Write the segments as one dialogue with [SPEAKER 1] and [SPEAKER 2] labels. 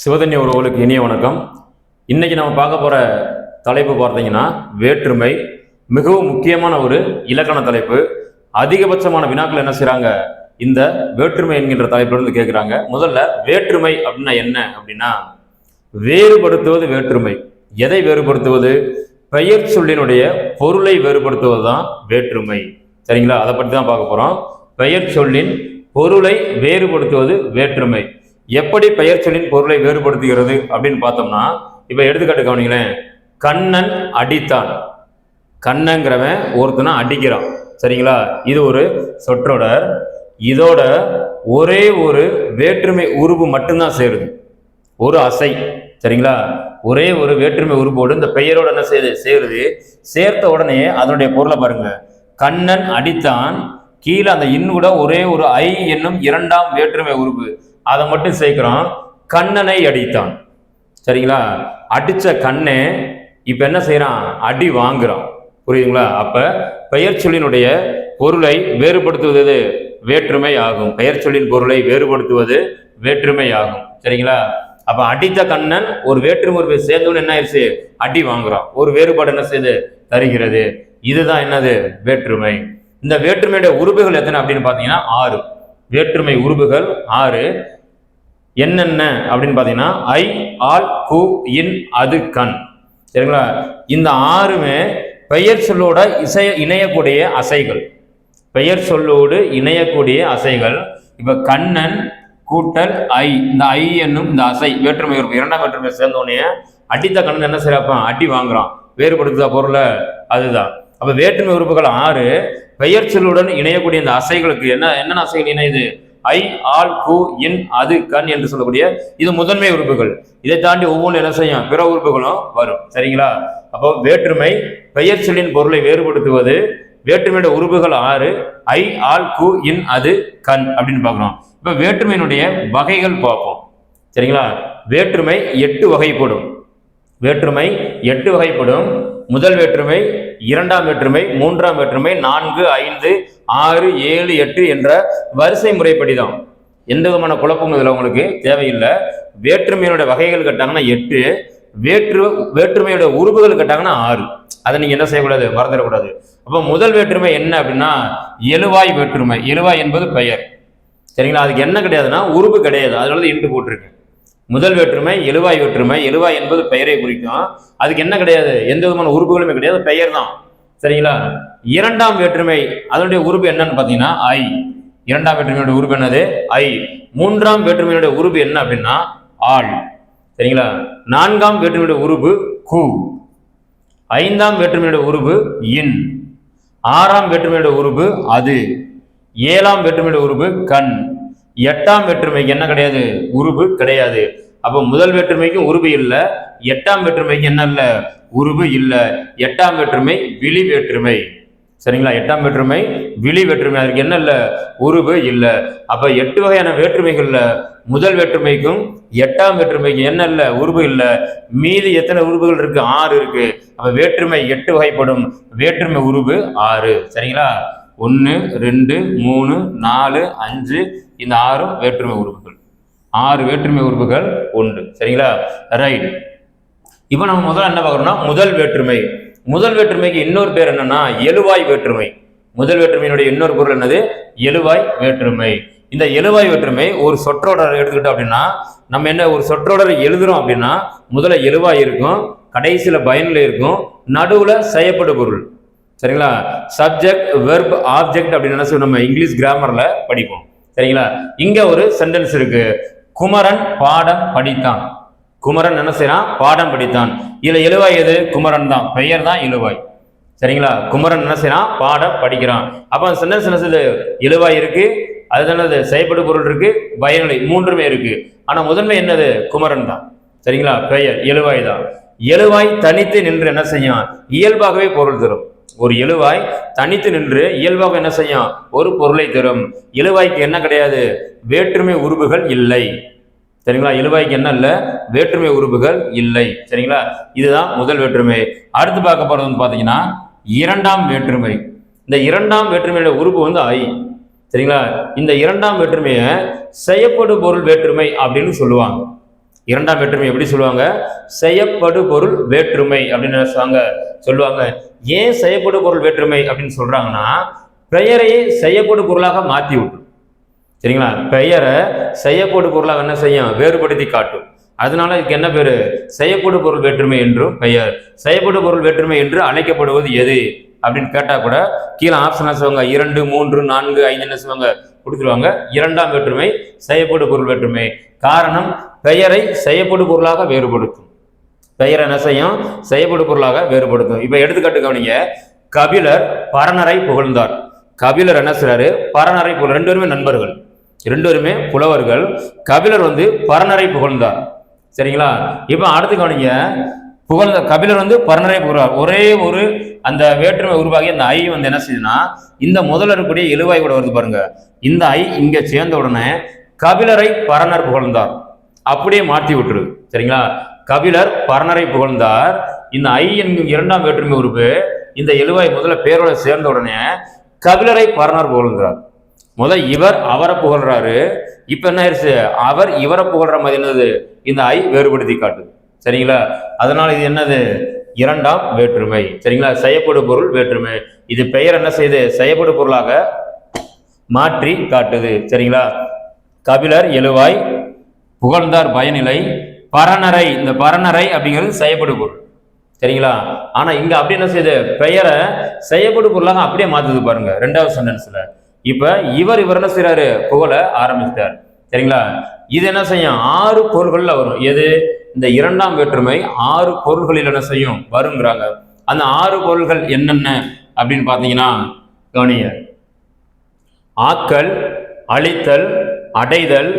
[SPEAKER 1] சிவதன்ய உறவுகளுக்கு இனிய வணக்கம். இன்னைக்கு நம்ம பார்க்க போற தலைப்பு பார்த்தீங்கன்னா வேற்றுமை மிகவும் முக்கியமான ஒரு இலக்கண தலைப்பு. அதிகபட்சமான வினாக்கள் என்ன செய்கிறாங்க இந்த வேற்றுமை என்கின்ற தலைப்பிலிருந்து கேட்குறாங்க முதல்ல வேற்றுமை அப்படின்னா என்ன அப்படின்னா வேறுபடுத்துவது வேற்றுமை. எதை வேறுபடுத்துவது? பெயர் சொல்லினுடைய பொருளை வேறுபடுத்துவது தான் வேற்றுமை. சரிங்களா? அதை பற்றி தான் பார்க்க போறோம். பெயர் சொல்லின் பொருளை வேறுபடுத்துவது வேற்றுமை. எப்படி பெயர் சொல்லின் பொருளை வேறுபடுத்துகிறது அப்படின்னு பார்த்தோம்னா இப்போ எடுத்துக்காட்டு கவனிங்களேன். கண்ணன் அடித்தான். கண்ணங்கிறவன் ஒருத்தனை அடிக்கிறான். சரிங்களா? இது ஒரு சொற்றொடர். இதோட ஒரே ஒரு வேற்றுமை உருவு மட்டும்தான் சேருது. ஒரு அசை. சரிங்களா? ஒரே ஒரு வேற்றுமை உருவோடு இந்த பெயரோட என்ன செய்யுது சேருது? சேர்த்த உடனே அதனுடைய பொருளை பாருங்க. கண்ணன் அடித்தான். கீழே அந்த இன் கூட ஒரே ஒரு ஐ என்னும் இரண்டாம் வேற்றுமை உறுப்பு அதை மட்டும் சேர்க்கிறோம். கண்ணனை அடித்தான். சரிங்களா? அடித்த கண்ணே இப்போ என்ன செய்கிறான் அடி வாங்குறான். புரியுதுங்களா? அப்போ பெயர் சொல்லினுடைய பொருளை வேறுபடுத்துவது வேற்றுமை ஆகும். பெயர் சொல்லின் பொருளை வேறுபடுத்துவது வேற்றுமை ஆகும். சரிங்களா? அப்போ அடித்த கண்ணன் ஒரு வேற்றுமை சேர்ந்தோன்னு என்ன ஆயிடுச்சு? அடி வாங்குறான். ஒரு வேறுபாடு என்ன செய்து? தருகிறது. இதுதான் என்னது? வேற்றுமை. இந்த வேற்றுமையுடைய உறுப்புகள் எத்தனை அப்படின்னு பார்த்தீங்கன்னா ஆறு. வேற்றுமை உறுப்புகள் ஆறு. என்னென்ன அப்படின்னு பார்த்தீங்கன்னா ஐ ஆல் கு இன் அது கண். சரிங்களா? இந்த ஆறுமே பெயர் சொல்லோட இசை இணையக்கூடிய அசைகள். பெயர் சொல்லோடு இணையக்கூடிய அசைகள். இப்போ கண்ணன் கூட்டல் ஐ. இந்த ஐ என்னும் இந்த அசை வேற்றுமை உறுப்பு இரண்டாம் வேற்றுமை சேர்ந்தோடனே அடித்த கண்ணன் என்ன செய்யறான் அடி வாங்குறான். வேறுபடுத்துதா பொருளை அதுதான். அப்போ வேற்றுமை உறுப்புகள் ஆறு பெயர் சொல்லுடன் இணையக்கூடிய இந்த அசைகளுக்கு என்ன என்னென்ன அசைகள் இணையுது? ஐ ஆல் கு இன் அது கண் என்று சொல்லக்கூடிய இது முதன்மை உறுப்புகள். இதை தாண்டி ஒவ்வொன்றும் என்ன செய்யும்? பிற உறுப்புகளும் வரும். சரிங்களா? அப்போ வேற்றுமை பெயர் சொல்லின் பொருளை வேறுபடுத்துவது வேற்றுமையோட உறுப்புகள் ஆறு ஐ ஆல் கு இன் அது கண் அப்படின்னு பார்க்குறோம் இப்போ வேற்றுமையினுடைய வகைகள் பார்ப்போம். சரிங்களா? வேற்றுமை எட்டு வகைப்படும். வேற்றுமை எட்டு வகைப்படும். முதல் வேற்றுமை இரண்டாம் வேற்றுமை மூன்றாம் வேற்றுமை நான்கு ஐந்து ஆறு ஏழு எட்டு என்ற வரிசை முறைப்படி தான் எந்த விதமான குழப்பமும் இதில் உங்களுக்கு தேவையில்லை. வேற்றுமையினுடைய வகைகள் கேட்டாங்கன்னா எட்டு வேற்று வேற்றுமையோட உறுப்புகள் கேட்டாங்கன்னா ஆறு. அதை நீங்கள் என்ன செய்யக்கூடாது? மறந்துடக்கூடாது. அப்போ முதல் வேற்றுமை என்ன அப்படின்னா எழுவாய் வேற்றுமை. எழுவாய் என்பது பெயர். சரிங்களா? அதுக்கு என்ன கிடையாதுன்னா உறுப்பு கிடையாது. அதனால தான் இன்று போட்டிருக்கு முதல் வேற்றுமை எழுவாய் வேற்றுமை. எழுவாய் என்பது பெயரை குறிக்கும். அதுக்கு என்ன கிடையாது? எந்த விதமான உறுப்புகளுமே கிடையாது. பெயர் தான் சரிங்களா? இரண்டாம் வேற்றுமை அதனுடைய உறுப்பு என்னன்னு பார்த்தீங்கன்னா ஐ இரண்டாம் வேற்றுமையோட உறுப்பு என்னது? ஐ மூன்றாம் வேற்றுமையோட உறுப்பு என்ன அப்படின்னா ஆள். சரிங்களா? நான்காம் வேற்றுமையோட உறுப்பு கு. ஐந்தாம் வேற்றுமையோட உறுப்பு இன். ஆறாம் வேற்றுமையோட உறுப்பு அது. ஏழாம் வேற்றுமையோட உறுப்பு கண். எட்டாம் வேற்றுமைக்கு என்ன கிடையாது? உருவு கிடையாது. அப்போ முதல் வேற்றுமைக்கும் உருவு இல்லை. எட்டாம் வேற்றுமைக்கு என்ன இல்லை? உருபு இல்லை. எட்டாம் வேற்றுமை விழி வேற்றுமை. சரிங்களா? எட்டாம் வேற்றுமை விழி வேற்றுமை. அதற்கு என்ன இல்லை? உருவு இல்லை. அப்போ எட்டு வகையான வேற்றுமைகளில் முதல் வேற்றுமைக்கும் எட்டாம் வேற்றுமைக்கும் என்ன இல்லை? உருவு இல்லை. மீதி எத்தனை உருவுகள் இருக்கு? ஆறு இருக்கு. அப்போ வேற்றுமை எட்டு வகைப்படும். வேற்றுமை உருவு ஆறு. சரிங்களா? ஒன்று ரெண்டு மூணு நாலு அஞ்சு இந்த ஆறும் வேற்றுமை உறுப்புகள் ஆறு வேற்றுமை உறுப்புகள் ஒன்று சரிங்களா? ரைட். இப்போ நம்ம முதல்ல என்ன பார்க்குறோம்னா முதல் வேற்றுமை. முதல் வேற்றுமைக்கு இன்னொரு பேர் என்னன்னா எழுவாய் வேற்றுமை. முதல் வேற்றுமையினுடைய இன்னொரு பொருள் என்னது? எழுவாய் வேற்றுமை. இந்த எழுவாய் வேற்றுமை ஒரு சொற்றொடர் எடுத்துக்கிட்டோம் அப்படின்னா நம்ம என்ன ஒரு சொற்றொடர் எழுதுறோம் அப்படின்னா முதல்ல எழுவாய் இருக்கும் கடைசியில் பயனில் இருக்கும் நடுவில் செய்யப்படு பொருள். சரிங்களா? சப்ஜெக்ட் வெர்ப் ஆப்ஜெக்ட் அப்படின்னு என்ன நம்ம இங்கிலீஷ் கிராமரில் படிப்போம். சரிங்களா? இங்கே ஒரு சென்டென்ஸ் இருக்கு. குமரன் பாடம் படித்தான். குமரன் என்ன செய்யறான் பாடம் படித்தான். இதுல எழுவாய் எது? குமரன் தான். பெயர் தான் இழுவாய் சரிங்களா? குமரன் என்ன செய்யறான் பாடம் படிக்கிறான். அப்ப சின்ன சென்டென்ஸ் என்ன செய்யுது எழுவாய் இருக்கு. அது என்னது? செயல்படு பொருள் இருக்கு. பயனிலை மூன்றுமே இருக்கு. ஆனா முதன்மை என்னது? குமரன் தான். சரிங்களா? பெயர் எழுவாய் தான். எழுவாய் தனித்து நின்று என்ன செய்யும்? இயல்பாகவே பொருள் தரும். ஒரு எழுவாய் தனித்து நின்று இயல்பாக என்ன செய்யும்? ஒரு பொருளை தரும். எழுவாய்க்கு என்ன கிடையாது? வேற்றுமை உருவுகள் இல்லை. சரிங்களா? இழுவாய்க்கு என்ன இல்லை? வேற்றுமை உறுப்புகள் இல்லை. சரிங்களா? இதுதான் முதல் வேற்றுமை. அடுத்து பார்க்க போகிறதுன்னு வந்து பார்த்தீங்கன்னா இரண்டாம் வேற்றுமை. இந்த இரண்டாம் வேற்றுமையோட உறுப்பு வந்து ஐ சரிங்களா? இந்த இரண்டாம் வேற்றுமையை செய்யப்படு பொருள் வேற்றுமை அப்படின்னு சொல்லுவாங்க. இரண்டாம் வேற்றுமை எப்படி சொல்லுவாங்க? செய்யப்படு பொருள் வேற்றுமை அப்படின்னு சொல்லுவாங்க? சொல்லுவாங்க. ஏன் செய்யப்படு பொருள் வேற்றுமை அப்படின்னு சொல்றாங்கன்னா பெயரையே செய்யப்படு பொருளாக மாற்றி விட்டு சரிங்களா? பெயரை செய்யப்படு பொருளாக என்ன செய்யும்? வேறுபடுத்தி காட்டும். அதனால இதுக்கு என்ன பேரு? செய்யப்படு பொருள் வேற்றுமை என்றும் பெயர். செய்யப்படு பொருள் வேற்றுமை என்று அழைக்கப்படுவது எது? அப்படின்னு கேட்டால் கூட கீழே ஆப்ஷன் சொல்லுவாங்க? இரண்டு மூன்று நான்கு ஐந்து என்ன சொல்லுவாங்க? கொடுத்துருவாங்க. இரண்டாம் வேற்றுமை செய்யப்படு பொருள் வேற்றுமை. காரணம் பெயரை செய்யப்படு பொருளாக வேறுபடுத்தும். பெயரை என்ன செய்யும்? செய்யப்படு பொருளாக வேறுபடுத்தும். இப்போ எடுத்துக்காட்டு கவனிங்க. கபிலர் பரணரை புகழ்ந்தார். கபிலர் என்ன செய்றாரு? பரணரை புகழ் ரெண்டு பேருமே நண்பர்கள். ரெண்டு புலவர்கள். கபிலர் வந்து பரணரை புகழ்ந்தார். சரிங்களா? இப்போ அடுத்து கவனிங்க. புகழ்ந்த கபிலர் வந்து பரணரை புகழ்வார் ஒரே ஒரு அந்த வேற்றுமை உருவாகி அந்த ஐ வந்து என்ன செய்யுதுன்னா இந்த முதல்ல இருக்கக்கூடிய எழுவாய் கூட வருது பாருங்க. இந்த ஐ இங்கே சேர்ந்த உடனே கபிலரை பரணர் புகழ்ந்தார். அப்படியே மாற்றி விட்டுருது சரிங்களா? கபிலர் பரணரை புகழ்ந்தார். இந்த ஐ என்கும் இரண்டாம் வேற்றுமை உறுப்பு இந்த எழுவாய் முதல்ல பேரோட சேர்ந்த உடனே கபிலரை பரணர் புகழ்ந்தார். முதல் இவர் அவரை புகழ்றாரு. இப்ப என்ன ஆயிடுச்சு அவர் இவரை புகழ்ற மாதிரி என்னது? இந்த ஐ வேறுபடுத்தி காட்டுது. சரிங்களா? அதனால இது என்னது? இரண்டாம் வேற்றுமை. சரிங்களா? செய்யப்படு பொருள் வேற்றுமை. இது பெயர் என்ன செய்யுது செய்யப்படு பொருளாக மாற்றி காட்டுது. சரிங்களா? கபிலர் எழுவாய் புகழ்ந்தார் பயனிலை பரணரை. இந்த பரணரை அப்படிங்கிறது செய்யப்படு பொருள். சரிங்களா? ஆனா இங்க அப்படி என்ன செய்யுது பெயரை செய்யப்படு பொருளாக அப்படியே மாத்துது பாருங்க. ரெண்டாவது சென்டென்ஸ்ல இப்ப இவர் இவர் என்ன செய்யறாரு புகழ ஆரம்பிச்சிட்டார். சரிங்களா? இது என்ன செய்யும்? ஆறு பொருள்கள்ல வரும். எது? இந்த இரண்டாம் வேற்றுமை ஆறு பொருள்களில் என்ன செய்யும்? வருங்கிறாங்க. அந்த ஆறு பொருள்கள் என்னென்ன அப்படின்னு பார்த்தீங்கன்னா கவனிய ஆக்கல் அழித்தல் அடைதல்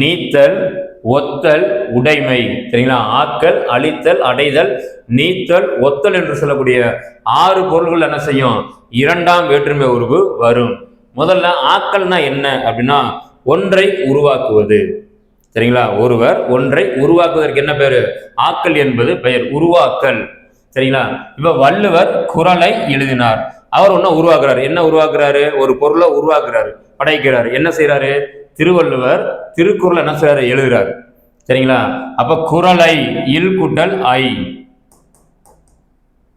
[SPEAKER 1] நீத்தல் ஒத்தல் உடைமை. சரிங்களா? ஆக்கல் அழித்தல் அடைதல் நீத்தல் ஒத்தல் என்று சொல்லக்கூடிய ஆறு பொருள்கள் என்ன செய்யும்? இரண்டாம் வேற்றுமை உருவு வரும். முதல்ல ஆக்கல்னா என்ன அப்படின்னா ஒன்றை உருவாக்குவது. சரிங்களா? ஒருவர் ஒன்றை உருவாக்குவதற்கு என்ன பேரு? ஆக்கல் என்பது பெயர். உருவாக்கல். சரிங்களா? இப்ப வள்ளுவர் குறளை எழுதினார். அவர் ஒன்ன உருவாக்குறாரு. என்ன உருவாக்குறாரு? ஒரு பொருளை உருவாக்குறாரு. படைக்கிறாரு. என்ன செய்யறாரு திருவள்ளுவர் திருக்குறள் என்ன செய்யறாரு எழுதுறாரு. சரிங்களா? அப்ப குறளை இல் கூட்டல் ஐ.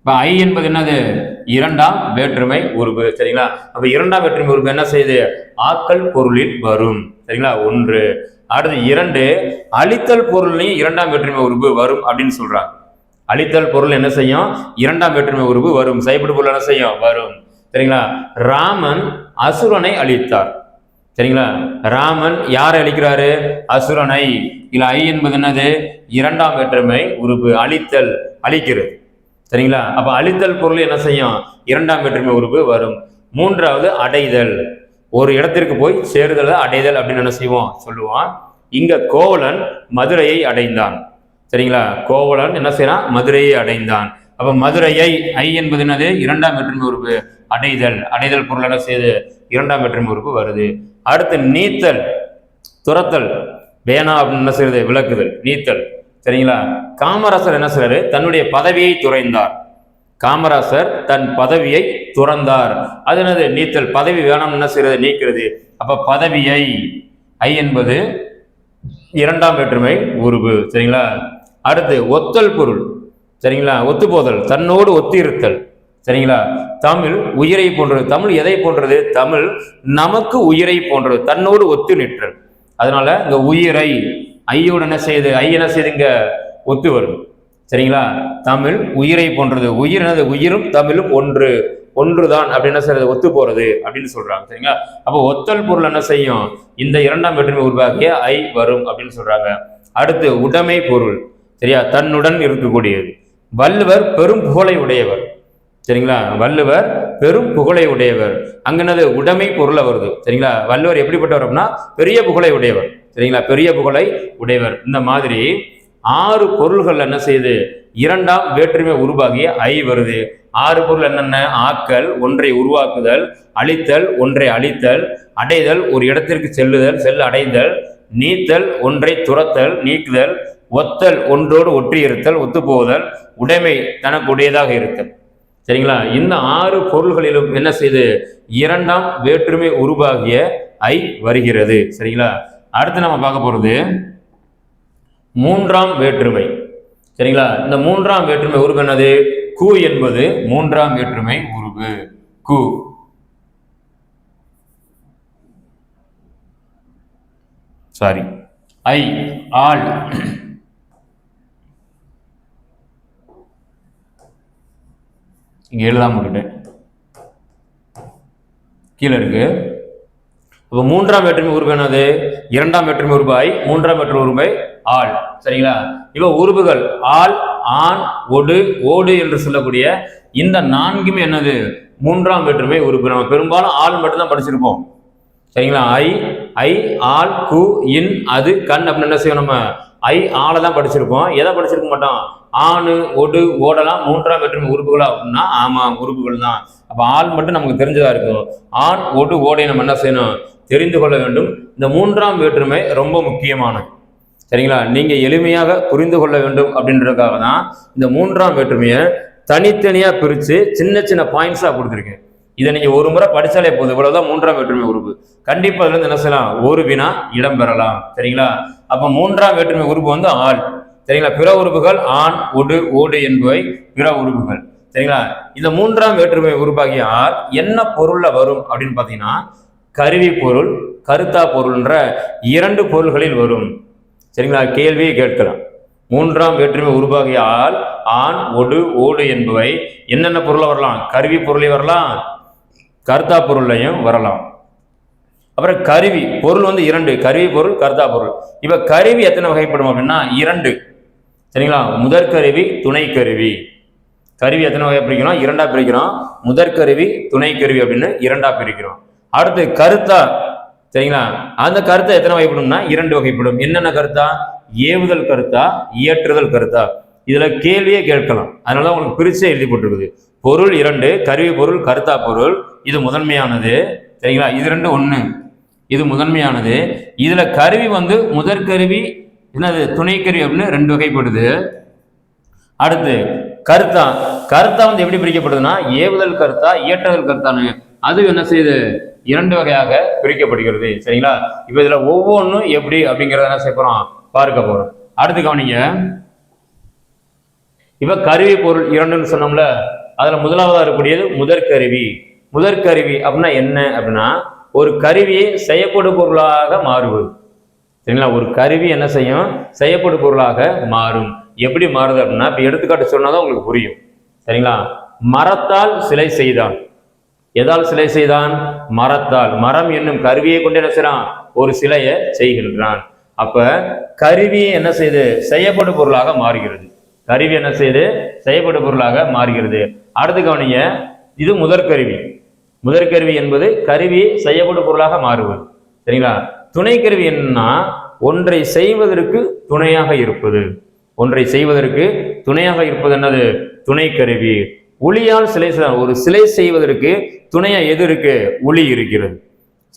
[SPEAKER 1] இப்போ ஐ என்பது என்னது? இரண்டாம் வேற்றுமை உருவு சரிங்களா? அப்போ இரண்டாம் வேற்றுமை உருவு என்ன செய்யுது? ஆக்கல் பொருளில் வரும். சரிங்களா? ஒன்று. அடுத்து இரண்டு. அழித்தல் பொருள்லையும் இரண்டாம் வேற்றுமை உருவு வரும் அப்படின்னு சொல்றாங்க. அழித்தல் பொருள் என்ன செய்யும்? இரண்டாம் வேற்றுமை உருவு வரும். சைபடு பொருள் என்ன செய்யும்? வரும். சரிங்களா? ராமன் அசுரனை அழித்தார். சரிங்களா? ராமன் யாரை அழிக்கிறாரு? அசுரனை. இல்ல ஐ என்பது என்னது? இரண்டாம் வேற்றுமை உருவு அழித்தல் அழிக்கிறது. சரிங்களா? அப்ப அழித்தல் பொருள் என்ன செய்யும்? இரண்டாம் வேற்றுமை உறுப்பு வரும். மூன்றாவது அடைதல். ஒரு இடத்திற்கு போய் சேருதல் அடைதல் அப்படின்னு என்ன செய்வோம்? சொல்லுவான் இங்க கோவலன் மதுரையை அடைந்தான். சரிங்களா? கோவலன் என்ன செய்யறான் மதுரையை அடைந்தான். அப்ப மதுரையை ஐ என்பது என்னது? இரண்டாம் வேற்றுமை உறுப்பு. அடைதல். அடைதல் பொருள் என்ன செய்யுது? இரண்டாம் வேற்றுமை உறுப்பு வருது. அடுத்து நீத்தல். துரத்தல். வேணா அப்படின்னு என்ன செய்யுது? விளக்குதல். நீத்தல். சரிங்களா? காமராசர் என்ன செய்றாரு? தன்னுடைய பதவியை துறைந்தார். காமராசர் தன் பதவியை துறந்தார். அது என்னது? நீத்தல் பதவி வேணாம் என்ன செய்யறது நீக்கிறது. அப்ப பதவியை ஐ என்பது இரண்டாம் வேற்றுமை உருவு சரிங்களா? அடுத்து ஒத்தல் பொருள். சரிங்களா? ஒத்துப்போதல். தன்னோடு ஒத்திருத்தல். சரிங்களா? தமிழ் உயிரை போன்றது. தமிழ் எதை போன்றது? தமிழ் நமக்கு உயிரை போன்றது. தன்னோடு ஒத்து நிற்றல். அதனால இந்த உயிரை ஐயோடு என்ன செய்யுது ஐ என்ன செய்யுதுங்க ஒத்து வருது சரிங்களா? தமிழ் உயிரை போன்றது. உயிர் என்னது? உயிரும் தமிழும் ஒன்று. ஒன்றுதான். அப்படின்னு என்ன செய்யறது ஒத்து போறது அப்படின்னு சொல்றாங்க. சரிங்களா? அப்போ ஒத்தல் பொருள் என்ன செய்யும்? இந்த இரண்டாம் வேற்றுமை உருவாகிய ஐ வரும் அப்படின்னு சொல்றாங்க. அடுத்து உடைமை பொருள். சரியா? தன்னுடன் இருக்கக்கூடியது. வள்ளுவர் பெரும் புகழை உடையவர். சரிங்களா? வள்ளுவர் பெரும் புகழை உடையவர். அங்கனது உடைமை பொருளை வருது. சரிங்களா? வள்ளுவர் எப்படிப்பட்டவர் அப்படின்னா பெரிய புகழை உடையவர். சரிங்களா? பெரிய புகழை உடையவர். இந்த மாதிரி ஆறு பொருள்கள் என்ன செய்யுது இரண்டாம் வேற்றுமை உருவாகிய ஐ வருது. ஆறு பொருள் என்னென்ன? ஆக்கல் ஒன்றை உருவாக்குதல் அழித்தல் ஒன்றை அழித்தல் அடைதல் ஒரு இடத்திற்கு செல்லுதல் செல் அடைதல் நீத்தல் ஒன்றை துரத்தல் நீக்குதல் ஒத்தல் ஒன்றோடு ஒற்றியிருத்தல் ஒத்துப்போதல் உடைமை தனக்குடையதாக இருத்தல். சரிங்களா? இந்த ஆறு பொருள்களிலும் என்ன செய்து? இரண்டாம் வேற்றுமை உருவாகிய ஐ வருகிறது. சரிங்களா? அடுத்து நம்ம பார்க்க போகிறது மூன்றாம் வேற்றுமை. சரிங்களா? இந்த மூன்றாம் வேற்றுமை உருவு என்னது? கு என்பது மூன்றாம் வேற்றுமை உருவு. கு. சாரி ஐ ஆள் இங்கே எழுதாம விட்டுட்டேன். கீழே இருக்கு. அப்போ மூன்றாம் வேற்றுமை உருவு என்னது? இரண்டாம் வேற்றுமை உருபாய் ஐ மூன்றாம் வேற்றுமை உருபை ஆள். சரிங்களா? இப்போ உருவுகள் ஆள் ஆண் ஒடு ஓடு என்று சொல்லக்கூடிய இந்த நான்குமே என்னது? மூன்றாம் வேற்றுமை உறுப்பு நம்ம பெரும்பாலும் ஆள் மட்டும்தான் படிச்சிருப்போம். சரிங்களா? ஐ ஐ ஆள் கு இன் அது கண் அப்படின்னு என்ன செய்யும் நம்ம? ஐ ஆளை தான் படிச்சிருப்போம். எதை படிச்சிருக்க மாட்டோம்? ஆணு ஒடு ஓடலாம். மூன்றாம் வேற்றுமை உறுப்புகளா அப்படின்னா ஆமா உறுப்புகள் தான். அப்ப ஆள் மட்டும் நமக்கு தெரிஞ்சதா இருக்கும் ஆண் ஒடு ஓடை நம்ம என்ன செய்யணும்? தெரிந்து கொள்ள வேண்டும். இந்த மூன்றாம் வேற்றுமை ரொம்ப முக்கியமானது. சரிங்களா? நீங்க எளிமையாக புரிந்து கொள்ள வேண்டும் அப்படின்றதுக்காக தான் இந்த மூன்றாம் வேற்றுமையை தனித்தனியா பிரிச்சு சின்ன சின்ன பாயிண்ட்ஸா கொடுத்துருக்கேன். இதை நீங்க ஒரு முறை படிச்சாலே போதும். இவ்வளவுதான் மூன்றாம் வேற்றுமை உறுப்பு. கண்டிப்பா அதுல இருந்து என்ன செய்யலாம்? ஒரு வினா இடம் பெறலாம். சரிங்களா? அப்ப மூன்றாம் வேற்றுமை உறுப்பு வந்து ஆள். சரிங்களா? பிற உறுப்புகள் ஆண் ஒடு ஓடு என்பவை பிற உறுப்புகள். சரிங்களா? இந்த மூன்றாம் வேற்றுமை உருவாகிய ஆள் என்ன பொருள்ல வரும் அப்படின்னு பார்த்தீங்கன்னா கருவி பொருள் கருத்தா பொருள்ன்ற இரண்டு பொருள்களில் வரும். சரிங்களா? கேள்வியை கேட்கலாம். மூன்றாம் வேற்றுமை உருவாகிய ஆள் ஆண் ஒடு ஓடு என்பவை என்னென்ன பொருளை வரலாம்? கருவி பொருளை வரலாம் கர்த்தா பொருளையும் வரலாம். அப்புறம் கருவி பொருள் வந்து இரண்டு. கருவி பொருள் கர்த்தா பொருள். இப்போ கருவி எத்தனை வகைப்படும் அப்படின்னா இரண்டு. சரிங்களா? முதற் கருவி துணை கருவி. கருவி எத்தனை வகை பிரிக்கிறோம்? இரண்டா பிரிக்கிறோம். முதற் கருவி துணை கருவி அப்படின்னு இரண்டா பிரிக்கிறோம். அடுத்து கருத்தா. சரிங்களா? அந்த கருத்தை எத்தனை வகைப்படும்னா இரண்டு வகைப்படும். என்னென்ன கருத்தா? ஏவுதல் கருத்தா இயற்றுதல் கருத்தா. இதுல கேள்வியே கேட்கலாம். அதனால உங்களுக்கு பிரிச்சே எழுதி போட்டிருக்குது. பொருள் இரண்டு கருவி பொருள் கருத்தா பொருள். இது முதன்மையானது. சரிங்களா? இது ரெண்டு ஒன்று இது முதன்மையானது. இதுல கருவி வந்து முதற்கருவி என்னது? துணை அப்படின்னு ரெண்டு வகைப்படுது. அடுத்து கருத்தா. கருத்தா வந்து எப்படி பிரிக்கப்படுதுன்னா ஏவுதல் கருத்தா இயற்றுதல் கருத்தான்னு. அது என்ன செய்யுது? இரண்டு வகையாக பிரிக்கப்படுகிறது. சரிங்களா? இப்ப இதுல ஒவ்வொன்றும் எப்படி அப்படிங்கறத என்ன செய்ய போறோம்? பார்க்க போறோம். அடுத்து கவனிங்க. இப்ப கருவி பொருள் இரண்டுன்னு சொன்னோம்ல அதுல முதலாவதா இருக்கக்கூடியது முதற்கருவி. முதற்கருவி அப்படின்னா என்ன அப்படின்னா ஒரு கருவியை செய்யப்படும் பொருளாக மாறுவது. சரிங்களா? ஒரு கருவி என்ன செய்யும்? செய்யப்படும் பொருளாக மாறும். எப்படி மாறுது அப்படின்னா இப்போ எடுத்துக்காட்டு சொன்னால் தான் உங்களுக்கு புரியும். சரிங்களா? மரத்தால் சிலை செய்தான். எதால் சிலை செய்தான்? மரத்தால். மரம் என்னும் கருவியை கொண்டு என்ன செய்கிறான் ஒரு சிலையை செய்கின்றான். அப்ப கருவி என்ன செய்து? செய்யப்படும் பொருளாக மாறுகிறது. கருவி என்ன செய்து? செய்யப்படும் பொருளாக மாறுகிறது. அடுத்து கவனிங்க இது முதற்கருவி. முதற்கருவி என்பது கருவி செய்யப்படும் பொருளாக மாறுவது. சரிங்களா? துணை கருவி என்னன்னா ஒன்றை செய்வதற்கு துணையாக இருப்பது. ஒன்றை செய்வதற்கு துணையாக இருப்பது என்னது? துணை கருவி ஒளியால் சிலை ஒரு சிலை செய்வதற்கு துணையா எது இருக்கு? ஒளி இருக்கிறது.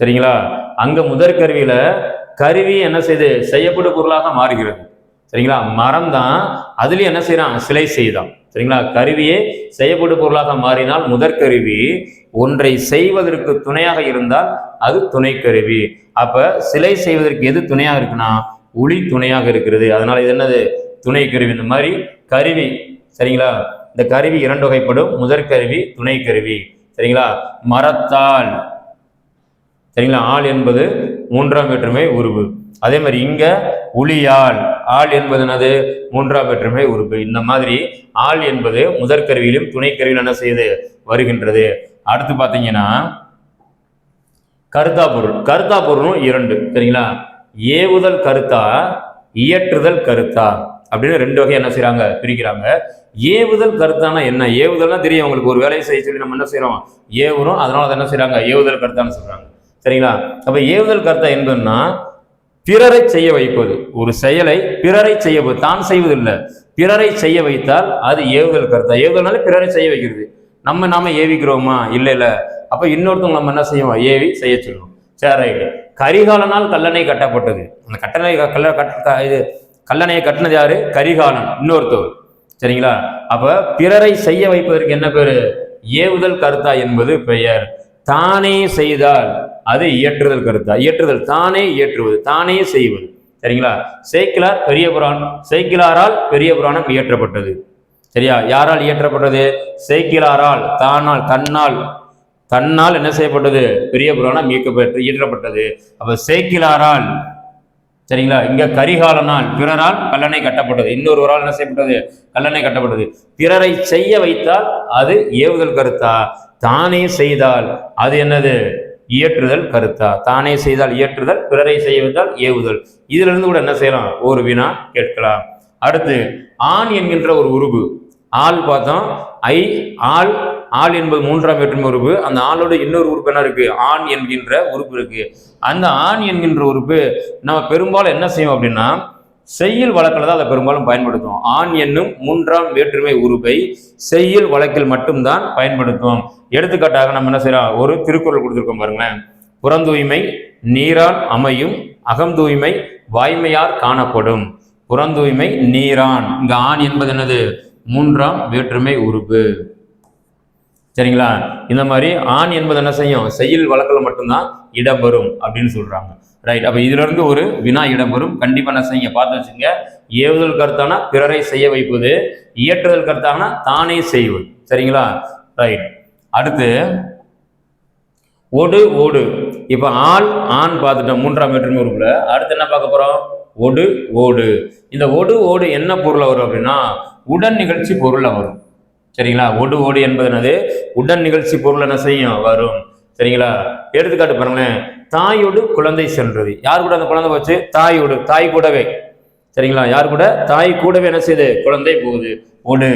[SPEAKER 1] சரிங்களா? அங்க முதற் கருவியில கருவி என்ன செய்து செய்யப்படும் பொருளாக மாறுகிறது. சரிங்களா? மரம் தான் அதுலயும் என்ன செய்யறான் சிலை செய்தான். சரிங்களா? கருவியே செய்யப்படும் பொருளாக மாறினால் முதற் கருவி ஒன்றை செய்வதற்கு துணையாக இருந்தால் அது துணை கருவி. அப்ப சிலை செய்வதற்கு எது துணையாக இருக்குன்னா ஒளி துணையாக இருக்கிறது. அதனால இது என்னது? துணை கருவி. இந்த மாதிரி கருவி சரிங்களா? இந்த கருவி இரண்டு வகைப்படும். முதற் கருவி துணை கருவி. சரிங்களா? மரத்தால். சரிங்களா? ஆள் என்பது மூன்றாம் வேற்றுமை உருவு. அதே மாதிரி இங்க உளியால் ஆள் என்பது என்னது மூன்றாம் வெற்றுமை உறுப்பு. இந்த மாதிரி ஆள் என்பது முதற்கருவியிலும் துணைக்கருவியில் என்ன செய்யுது? வருகின்றது. அடுத்து பார்த்தீங்கன்னா கருத்தா பொருள். கருத்தா பொருளும் இரண்டு சரிங்களா? ஏவுதல் கருத்தா இயற்றுதல் கருத்தா அப்படின்னு ரெண்டு வகை என்ன செய்யறாங்க பிரிக்கிறாங்க. ஏவுதல் கருத்தானா என்ன? ஏவுதல்னா தெரியும் உங்களுக்கு. ஒரு வேலையை செய்ய சொல்லி நம்ம என்ன செய்யறோம் ஏவுறோம். அதனால அதை என்ன செய்யறாங்க ஏவுதல் கருத்தான்னு சொல்றாங்க. சரிங்களா? அப்ப ஏவுதல் கருத்தா என்பதுன்னா பிறரை செய்ய வைப்பது. ஒரு செயலை பிறரை செய்ய தான் செய்வதில்லை. பிறரை செய்ய வைத்தால் அது ஏவுதல் கருத்தா. ஏவுதல்னால பிறரை செய்ய வைக்கிறது. நம்ம நாம ஏவிக்கிறோமா? இல்ல இல்ல. அப்ப இன்னொருத்தவங்க நம்ம என்ன செய்வோம்? ஏவி செய்ய சொல்லுவோம். சரி ரைட்டு கரிகாலனால் கல்லணை கட்டப்பட்டது. அந்த கட்டணை க- கல்ல கட்ட இது கல்லணையை கட்டினது யாரு? கரிகாலன் இன்னொருத்தவர். சரிங்களா? அப்ப பிறரை செய்ய வைப்பதற்கு என்ன பேரு? ஏவுதல் கருத்தா என்பது பெயர். தானே செய்தால் அது இயற்றுதல் கருத்தா. இயற்றுதல் தானே இயற்றுவது தானே செய்வது. சரிங்களா? சேக்கிலார் பெரிய புராணம் சேக்கிலாரால் பெரிய புராணம் இயற்றப்பட்டது. சரியா? யாரால் இயற்றப்பட்டது? சேக்கிலாரால் தானால் தன்னால். தன்னால் என்ன செய்யப்பட்டது? பெரிய புராணம் இயக்கப்பட்டு இயற்றப்பட்டது. அப்ப சேக்கிலாரால் சரிங்களா? இங்க கரிகாலனால் பிறரால் கல்லணை கட்டப்பட்டது. இன்னொருவரால் என்ன செய்யப்பட்டது? கல்லணை கட்டப்பட்டது. பிறரை செய்ய வைத்தால் அது ஏவுதல் கருத்தா? தானே செய்தால். அது என்னது? இயற்றுதல் கருத்தா? தானே செய்தால் இயற்றுதல் பிறரை செய்ய வைத்தால் ஏவுதல். இதுல இருந்து கூட என்ன செய்யலாம்? ஒரு வினா கேட்கலாம். அடுத்து ஆண் என்கின்ற ஒரு உருவு ஆள் பார்த்தோம். ஐ ஆள் ஆள் என்பது மூன்றாம் வேற்றுமை உறுப்பு அந்த ஆளோட இன்னொரு உறுப்பு என்ன இருக்கு? ஆண் என்கின்ற உறுப்பு இருக்கு. அந்த ஆண் என்கின்ற உறுப்பு நம்ம பெரும்பாலும் என்ன செய்வோம் அப்படின்னா செய்யுள் வழக்கில் தான் அதை பெரும்பாலும் பயன்படுத்துவோம். ஆண் என்னும் மூன்றாம் வேற்றுமை உருப்பை செய்யுள் வழக்கில் மட்டும்தான் பயன்படுத்துவோம். எடுத்துக்காட்டாக நம்ம என்ன செய்யறோம்? ஒரு திருக்குறள் கொடுத்துருக்கோம் பாருங்களேன். புறந்தூய்மை நீரான் அமையும் அகந்தூய்மை வாய்மையார் காணப்படும். புறந்தூய்மை நீரான். இங்க ஆண் என்பது என்னது? மூன்றாம் வேற்றுமை உறுப்பு. சரிங்களா? இந்த மாதிரி ஆண் என்பது என்ன செய்யும்? செய்யுள் வழக்கில் மட்டும்தான் இடம்பெறும் அப்படின்னு சொல்றாங்க. ரைட் அப்போ இதிலிருந்து ஒரு வினா இடம்பெறும் கண்டிப்பாக என்ன செய்யுங்க பார்த்து வச்சுங்க ஏவுதல் கருத்தானா பிறரை செய்ய வைப்பது இயற்றுதல் கருத்தானா தானே செய்வது. சரிங்களா? ரைட் அடுத்து ஒடு ஓடு. இப்போ ஆள் ஆண் பார்த்துட்டோம் மூன்றாம் வேற்றுமை உறுப்பில். அடுத்து என்ன பார்க்க போகிறோம் ஒடு ஓடு. இந்த ஒடு ஓடு என்ன பொருளை வரும் அப்படின்னா உடன் நிகழ்ச்சி பொருளை வரும். சரிங்களா? ஒடு ஓடு என்பது என்னது? உடன் நிகழ்ச்சி பொருள் என்ன செய்யும்? வரும். சரிங்களா? எடுத்துக்காட்டு பாருங்களேன். தாயோடு குழந்தை சென்றது. யார் கூட அந்த குழந்தை போச்சு? தாயோடு தாய் கூடவே. சரிங்களா? யார் கூட? தாய் கூடவே என்ன செய்யுது குழந்தை போகுது. ஒடு.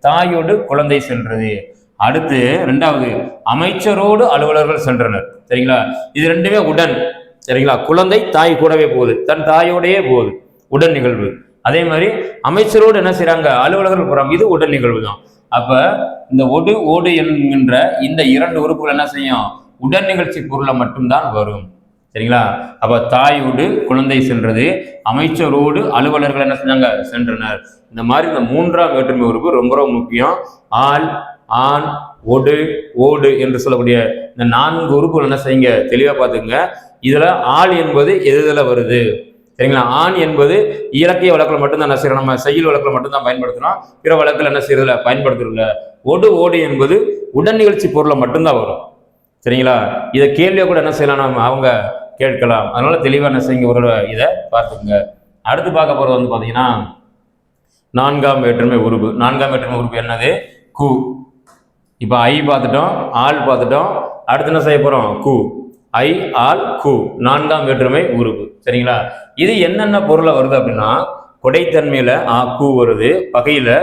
[SPEAKER 1] தாயோடு குழந்தை சென்றது. அடுத்து ரெண்டாவது அமைச்சரோடு அலுவலர்கள் சென்றனர். சரிங்களா? இது ரெண்டுமே உடன். சரிங்களா? குழந்தை தாய் கூடவே போகுது. தன் தாயோடையே போகுது. உடன் நிகழ்வு. அதே மாதிரி அமைச்சரோடு என்ன செய்கிறாங்க அலுவலர்கள் போறாங்க. இது உடன் நிகழ்வு தான். அப்ப இந்த ஒடு ஓடு என்கின்ற இந்த இரண்டு உறுப்புகள் என்ன செய்யும்? உடன் நிகழ்ச்சி பொருளை மட்டும்தான் வரும். சரிங்களா? அப்ப தாயோடு குழந்தை சென்றது அமைச்சரோடு அலுவலர்கள் என்ன செஞ்சாங்க? சென்றனர். இந்த மாதிரி இந்த மூன்றாம் வேற்றுமை உறுப்பு ரொம்ப ரொம்ப முக்கியம். ஆள் ஆண் ஒடு ஓடு என்று சொல்லக்கூடிய இந்த நான்கு உறுப்புகள் என்ன செய்யுங்க? தெளிவா பார்த்துங்க இதுல ஆள் என்பது எது எதுல வருது? சரிங்களா? ஆண் என்பது இலக்கிய வழக்கில் மட்டும்தான் என்ன செய்யறோம்? நம்ம செயல் வழக்கில் மட்டும்தான் பயன்படுத்துறோம். பிற வழக்கில் என்ன செய்யறதுல பயன்படுத்துறதில்ல. ஒடு ஓடு என்பது உடன் நிகழ்ச்சி பொருளை மட்டும்தான் வரும். சரிங்களா? இதை கேள்வியை கூட என்ன செய்யலாம் நம்ம? அவங்க கேட்கலாம். அதனால தெளிவாக என்ன செய்யுங்க ஒரு இதை பார்த்துக்குங்க. அடுத்து பார்க்க போகிறது வந்து பார்த்தீங்கன்னா நான்காம் வேற்றுமை உறுப்பு நான்காம் வேற்றுமை உறுப்பு என்னது? கு. இப்போ ஐ பார்த்துட்டோம் ஆள் பார்த்துட்டோம். அடுத்து என்ன செய்ய போகிறோம் கு. ஐ ஆல் கு. நான்காம் வேற்றுமை உறுப்பு சரிங்களா? இது என்னென்ன பொருளை வருது அப்படின்னா கொடைத்தன்மையில் ஆ கூ வருது. பகையில்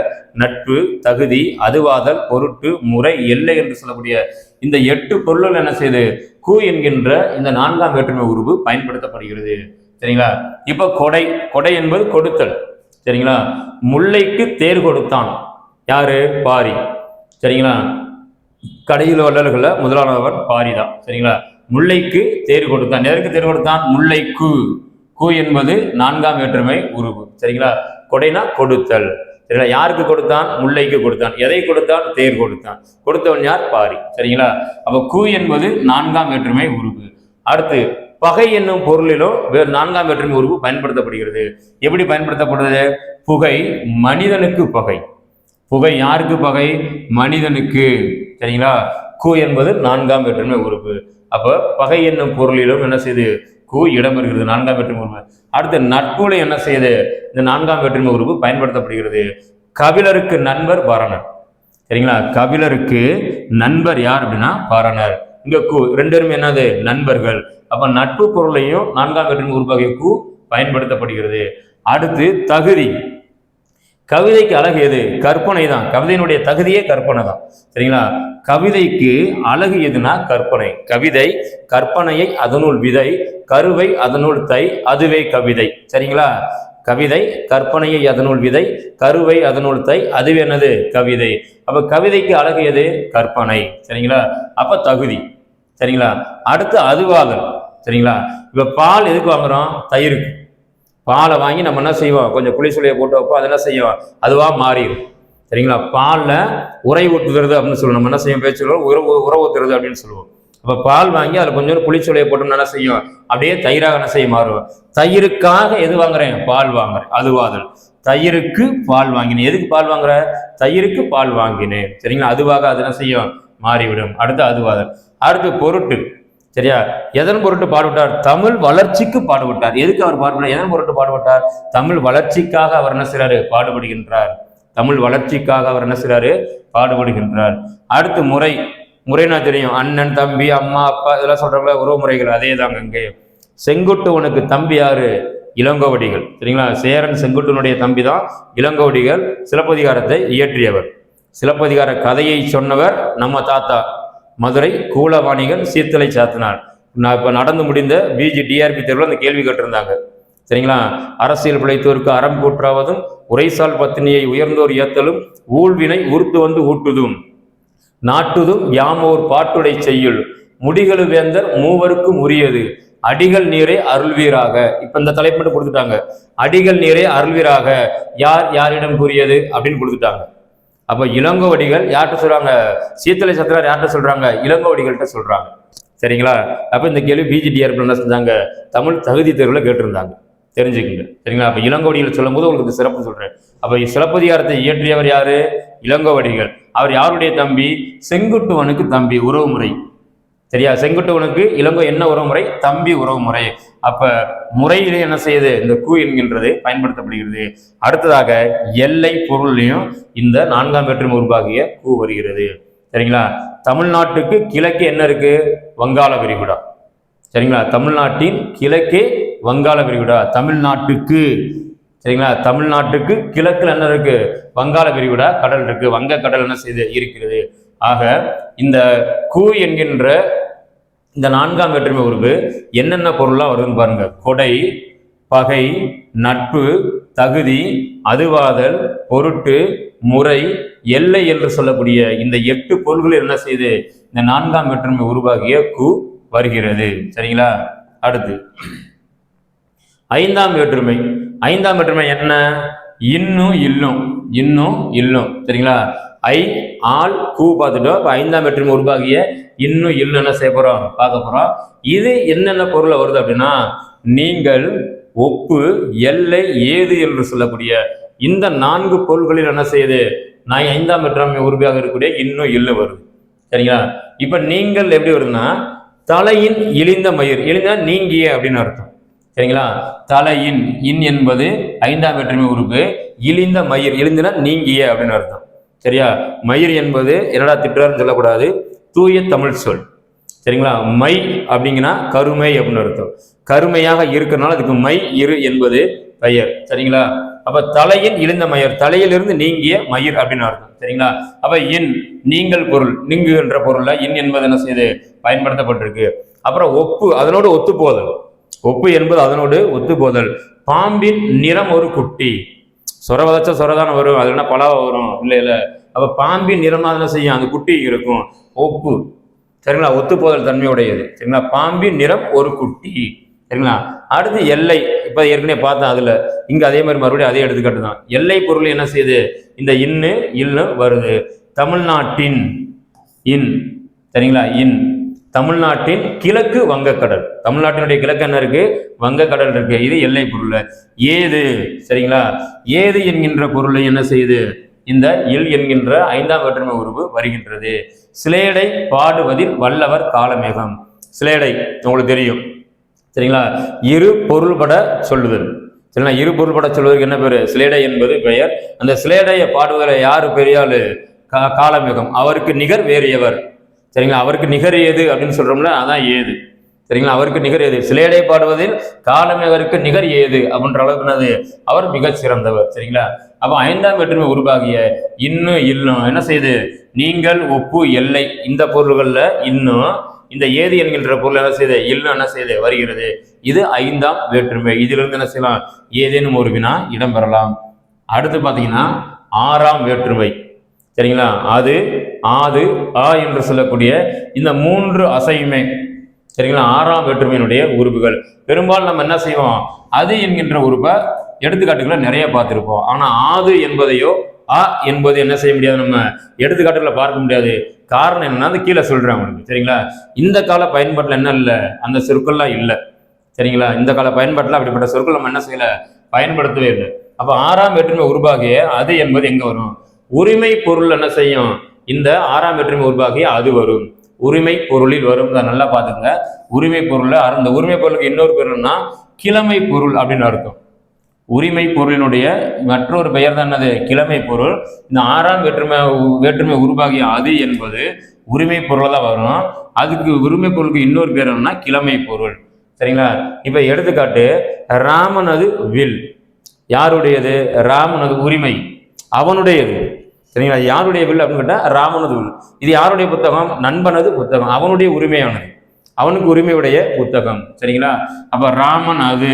[SPEAKER 1] நட்பு தகுதி அதுவாதல் பொருட்டு முறை எல்லை என்று சொல்லக்கூடிய இந்த எட்டு பொருள்கள் என்ன செய்யுது கூ என்கின்ற இந்த நான்காம் வேற்றுமை உருவு பயன்படுத்தப்படுகிறது. சரிங்களா? இப்ப கொடை கொடை என்பது கொடுத்தல். சரிங்களா? முல்லைக்கு தேர் கொடுத்தான். யாரு? பாரி. சரிங்களா? கடையில் வள்ளல்கள முதலானவர் பாரி தான் சரிங்களா? முல்லைக்கு தேர் கொடுத்தான். எதற்கு தேர் கொடுத்தான்? முல்லைக்கு. கு என்பது நான்காம் வேற்றுமை உருவு. சரிங்களா? கொடைனா கொடுத்தல். இதில் யாருக்கு கொடுத்தான்? முல்லைக்கு கொடுத்தான். எதை கொடுத்தான்? தேர் கொடுத்தான். கொடுத்தவன் யார்? பாரி. சரிங்களா? அப்போ கு என்பது நான்காம் வேற்றுமை உருவு அடுத்து பகை என்னும் பொருளிலும் வேறு நான்காம் வேற்றுமை உருவு பயன்படுத்தப்படுகிறது. எப்படி பயன்படுத்தப்படுது புகை மனிதனுக்கு பகை. புகை யாருக்கு பகை? மனிதனுக்கு. சரிங்களா? கு என்பது நான்காம் வேற்றுமை உறுப்பு அப்போ பகை என்னும் பொருளிலும் என்ன செய்து? கு இடம் இருக்கிறது நான்காம் வேற்றுமை உறுப்பு அடுத்து நட்புல என்ன செய்யுது? இந்த நான்காம் வேற்றுமை உறுப்பு பயன்படுத்தப்படுகிறது. கபிலருக்கு நண்பர் பரணர். சரிங்களா? கபிலருக்கு நண்பர் யார் அப்படின்னா பரணர். இங்க கு ரெண்டு என்னது? நண்பர்கள். அப்ப நட்பு பொருளையும் நான்காம் வேற்றுமை உறுப்பாகிய கு பயன்படுத்தப்படுகிறது. அடுத்து தகுதி. கவிதைக்கு அழகு எது? கற்பனை தான் கவிதையினுடைய தகுதியே கற்பனை தான் சரிங்களா? கவிதைக்கு அழகு எதுனா கற்பனை. கவிதை கற்பனையை அதனுள் விதை கருவை அதனுள் தை அதுவே கவிதை. சரிங்களா? கவிதை கற்பனையை அதனுள் விதை கருவை அதனுள் தை அதுவே என்னது? கவிதை. அப்ப கவிதைக்கு அழகு எது? கற்பனை. சரிங்களா? அப்ப தகுதி. சரிங்களா? அடுத்து அதுவாக சரிங்களா? இப்ப பால் எதுக்கு வாங்குறோம்? தயிருக்கு. பாலை வாங்கி நம்ம என்ன செய்வோம்? கொஞ்சம் புளி சுளியை போட்டு வைப்போம் அது என்ன செய்யும்? மாறிடும். சரிங்களா? பாலில் உரை ஊற்றுறது அப்படின்னு சொல்லுவோம். நம்ம என்ன செய்யும் பேச்சு உரை உறவு ஊற்றுறது அப்படின்னு சொல்லுவோம். அப்போ பால் வாங்கி அதில் கொஞ்சம் புளிச்சுளையை போட்டோம்னா என்ன செய்யும் அப்படியே தயிராக என்ன செய்ய மாறுவோம். தயிருக்காக எது வாங்குறேன்? பால் வாங்குறேன். அதுவாதல். தயிருக்கு பால் வாங்கினேன். எதுக்கு பால் வாங்குற? தயிருக்கு பால் வாங்கினேன். சரிங்களா? அதுவாக அது என்ன செய்யும்? மாறிவிடும். அடுத்து அதுவாதல். அடுத்து பொருட்டு. சரியா? எதன் பொருட்டு பாடுபட்டார்? தமிழ் வளர்ச்சிக்கு பாடுபட்டார். எதுக்கு அவர் பாடுபட்டார் எதன் பொருட்டு பாடுபட்டார்? தமிழ் வளர்ச்சிக்காக அவர் என்ன செய்றாரு? பாடுபடுகின்றார். தமிழ் வளர்ச்சிக்காக அவர் என்ன செய்றாரு? பாடுபடுகின்றார். அடுத்து முறை. முறைனா தெரியும். அண்ணன் தம்பி அம்மா அப்பா இதெல்லாம் சொல்றாங்களா உறவு முறைகள் அதே தாங்க இங்கே செங்குட்டுவனுக்கு தம்பி யாரு? இளங்கோவடிகள். சரிங்களா? சேரன் செங்குட்டுனுடைய தம்பி தான் இளங்கோவடிகள். சிலப்பதிகாரத்தை இயற்றியவர். சிலப்பதிகார கதையை சொன்னவர் நம்ம தாத்தா. மதுரை கூலவாணிகள் சீர்த்தலை சாத்தினார். நான் இப்போ நடந்து முடிந்த பிஜி டிஆர்பி தேர்வில் அந்த கேள்வி கேட்டிருந்தாங்க. சரிங்களா? அரசியல் பிழைத்தோருக்கு அறம் கூற்றாவதும் உரைசால் பத்தினியை உயர்ந்தோர் ஏத்தலும் ஊழ்வினை ஊர்த்து வந்து ஊட்டுதும். நாட்டுதும் யாமோர் பாட்டுடை செய்யுள். முடிகளு வேந்தர் மூவருக்கும் உரியது. அடிகள் நீரை அருள்வீராக. இப்ப இந்த தலைப்பு மட்டும் கொடுத்துட்டாங்க. அடிகள் நீரை அருள்வீராக. யார் யாரிடம் கூறியது? அப்படின்னு கொடுத்துட்டாங்க. அப்போ இளங்கோவடிகள் யார்கிட்ட சொல்றாங்க? சீத்தலை சத்திரார் யார்கிட்ட சொல்றாங்க? இளங்கோவடிகள்கிட்ட சொல்றாங்க. சரிங்களா? அப்போ இந்த கேள்வி பிஜிடிஆர் என்ன செஞ்சாங்க. தமிழ் தகுதி தேர்வில் கேட்டிருந்தாங்க. தெரிஞ்சுக்கங்க. சரிங்களா? அப்போ இளங்கோவடிகள் சொல்லும்போது உங்களுக்கு சிறப்பு சொல்றேன். அப்போ சிலப்பதிகாரத்தை இயற்றியவர் யாரு? இளங்கோவடிகள் அவர் யாருடைய தம்பி? செங்குட்டுவனுக்கு தம்பி. உறவுமுறை. சரியா? செங்குட்டுவனுக்கு இளங்கோ என்ன உறவு முறை தம்பி உறவு முறை அப்ப முறையிலே என்ன செய்யுது? இந்த கூ என்கின்றது பயன்படுத்தப்படுகிறது. அடுத்ததாக எல்லை பொருளையும் இந்த நான்காம் வேற்றுமை உருவாகிய கூ வருகிறது. சரிங்களா? தமிழ்நாட்டுக்கு கிழக்கு என்ன இருக்கு? வங்காள விரிகுடா. சரிங்களா? தமிழ்நாட்டின் கிழக்கே வங்காள விரிகுடா. தமிழ்நாட்டுக்கு சரிங்களா? தமிழ்நாட்டுக்கு கிழக்கில் என்ன இருக்கு? வங்காள விரிகுடா கடல் இருக்கு. வங்க கடல் என்ன செய்து இருக்கிறது? ஆக இந்த கூ என்கின்ற இந்த நான்காம் வேற்றுமை உருவு என்னென்ன பொருளாக வருதுன்னு பாருங்க. கொடை பகை நட்பு தகுதி அதுவாதல் பொருட்டு முறை எல்லை என்று சொல்லக்கூடிய இந்த எட்டு பொருள்கள் என்ன செய்து இந்த நான்காம் வேற்றுமை உருவாகிய கு வருகிறது. சரிங்களா? அடுத்து ஐந்தாம் வேற்றுமை. ஐந்தாம் வேற்றுமை என்ன? இன்னும் இல்லும் இன்னும் இல்லும். சரிங்களா? ஐ ஆள் கூ பார்த்துட்டோம். இப்போ ஐந்தாம் வேற்றுமை உருவாகிய இன்னும் இல்லு என்ன செய்ய போகிறோம் பார்க்க போகிறோம் இது என்னென்ன பொருளை வருது அப்படின்னா நீங்கள் ஒப்பு எல்லை ஏது என்று சொல்லக்கூடிய இந்த நான்கு பொருள்களில் என்ன செய்யுது? நான் ஐந்தாம் வேற்றுமை உருவாக இருக்கக்கூடிய இன்னும் இல்லு வருது. சரிங்களா? இப்போ நீங்கள் எப்படி வருதுன்னா தலையின் இழிந்த மயிர். இழிந்தா நீங்கிய அப்படின்னு அர்த்தம். சரிங்களா? தலையின் இன் என்பது ஐந்தாம் வேற்றுமை உறுப்பு. இழிந்த மயிர் இழிந்தனா நீங்கிய அப்படின்னு அர்த்தம். சரியா? மயிர் என்பது என்னடா திட்டார்னு சொல்லக்கூடாது. தூய தமிழ் சொல். சரிங்களா? மை அப்படிங்கன்னா கருமை அப்படின்னு அர்த்தம். கருமையாக இருக்கிறனால அதுக்கு மை இரு என்பது பெயர். சரிங்களா? அப்ப தலையின் இழிந்த மயர். தலையிலிருந்து நீங்கிய மயிர் அப்படின்னு அர்த்தம். சரிங்களா? அப்ப இன் நீங்கள் பொருள் நீங்குகின்ற பொருள்ல இன் என்பது என்ன செய்யுது பயன்படுத்தப்பட்டிருக்கு. அப்புறம் ஒப்பு அதனோடு ஒத்து போதல் ஒப்பு என்பது அதனோடு ஒத்து போதல் பாம்பின் நிறம் ஒரு குட்டி. சொர வதச்சா சொரதான வரும் அது என்ன பலாவா வரும் இல்லை இல்லை. அப்போ பாம்பின் நிறம் தான் என்ன செய்யும்? அந்த குட்டி இருக்கும். ஒப்பு. சரிங்களா? ஒத்துப்போதல் தன்மையுடையது. சரிங்களா? பாம்பின் நிறம் ஒரு குட்டி. சரிங்களா? அடுத்து எல்லை. இப்போ ஏற்கனவே பார்த்தேன் அதில். இங்கே அதே மாதிரி மறுபடியும் அதே எடுத்துக்காட்டு தான். எல்லை பொருள் என்ன செய்யுது? இந்த இன்னு இல்லு வருது. தமிழ்நாட்டின் இன். சரிங்களா? இன். தமிழ்நாட்டின் கிழக்கு வங்கக்கடல். தமிழ்நாட்டினுடைய கிழக்கு என்ன இருக்கு? வங்கக்கடல் இருக்கு. இது எல்லை பொருள். ஏது? சரிங்களா? ஏது என்கின்ற பொருளை என்ன செய்யுது? இந்த இல் என்கின்ற ஐந்தாம் வேற்றுமை உருவு வருகின்றது. சிலேடை பாடுவதில் வல்லவர் காலமேகம். சிலேடை உங்களுக்கு தெரியும். சரிங்களா? இரு பொருள்பட சொல்லுதல். சரிங்களா? இரு பொருள்பட சொல்வதற்கு என்ன பேரு? சிலேடை என்பது பெயர். அந்த சிலேடையை பாடுவதில் யாரு பெரியாள்? கா காலமேகம். அவருக்கு நிகர் வேறியவர் சரிங்களா? அவருக்கு நிகர் ஏது அப்படின்னு சொல்றோம்ல அதான் ஏது. சரிங்களா? அவருக்கு நிகர் ஏது? சிலேடை பாடுவதில் காலமேகருக்கு நிகர் ஏது அப்படின்ற அளவுக்கு என்னது? அவர் மிகச் சிறந்தவர். சரிங்களா? அப்போ ஐந்தாம் வேற்றுமை உருவாகிய இன்னும் இல்லும் என்ன செய்யுது நீங்கள் ஒப்பு எல்லை இந்த பொருள்களில் இன்னும் இந்த ஏது என்கின்ற பொருள் என்ன செய்யுது இல்லும் என்ன செய்யுது வருகிறது. இது ஐந்தாம் வேற்றுமை. இதிலிருந்து என்ன செய்யலாம்? ஏதேனும் ஒரு வினா இடம்பெறலாம். அடுத்து பார்த்தீங்கன்னா ஆறாம் வேற்றுமை. சரிங்களா? அது ஆது ஆ என்று சொல்லக்கூடிய இந்த மூன்று அசையுமே சரிங்களா? ஆறாம் வேற்றுமையினுடைய உறுப்புகள். பெரும்பாலும் நம்ம என்ன செய்வோம்? அது என்கின்ற உறுப்பை எடுத்துக்காட்டுகளை நிறைய பார்த்துருப்போம். ஆனால் ஆது என்பதையோ ஆ என்பது என்ன செய்ய முடியாது நம்ம? எடுத்துக்காட்டுகளை பார்க்க முடியாது. காரணம் என்னன்னா அந்த கீழே சொல்றேன் உங்களுக்கு சரிங்களா? இந்த கால பயன்பாட்டில் என்ன இல்லை? அந்த சொற்கள்லாம் இல்லை சரிங்களா? இந்த கால பயன்பாட்டில் அப்படிப்பட்ட சொற்கள் நம்ம என்ன செய்யல? பயன்படுத்தவே இல்லை. அப்போ ஆறாம் வேற்றுமை உருவாகிய அது என்பது எங்க வரும்? உரிமை பொருள் என்ன செய்யும்? இந்த ஆறாம் வேற்றுமை உருவாகி அது வரும். உரிமை பொருளில் வரும். தான் நல்லா பார்த்துங்க உரிமை பொருள் அந்த உரிமை பொருளுக்கு இன்னொரு பேருன்னா கிழமை பொருள் அப்படின்னு அர்த்தம். உரிமை பொருளினுடைய மற்றொரு பெயர் தான் என்னது? கிழமை பொருள். இந்த ஆறாம் வேற்றுமை வேற்றுமை உருவாகிய அது என்பது உரிமை பொருள் தான் வரும். அதுக்கு உரிமை பொருளுக்கு இன்னொரு பேர் என்னன்னா கிழமை பொருள். சரிங்களா? இப்ப எடுத்துக்காட்டு ராமனது வில். யாருடையது? ராமனது உரிமை. அவனுடையது. சரிங்களா? யாருடைய வில் அப்படின்னு கேட்டால் ராமனது வில். இது யாருடைய புத்தகம்? நண்பனது புத்தகம். அவனுடைய உரிமையானது. அவனுக்கு உரிமையுடைய புத்தகம். சரிங்களா? அப்போ ராமன் அது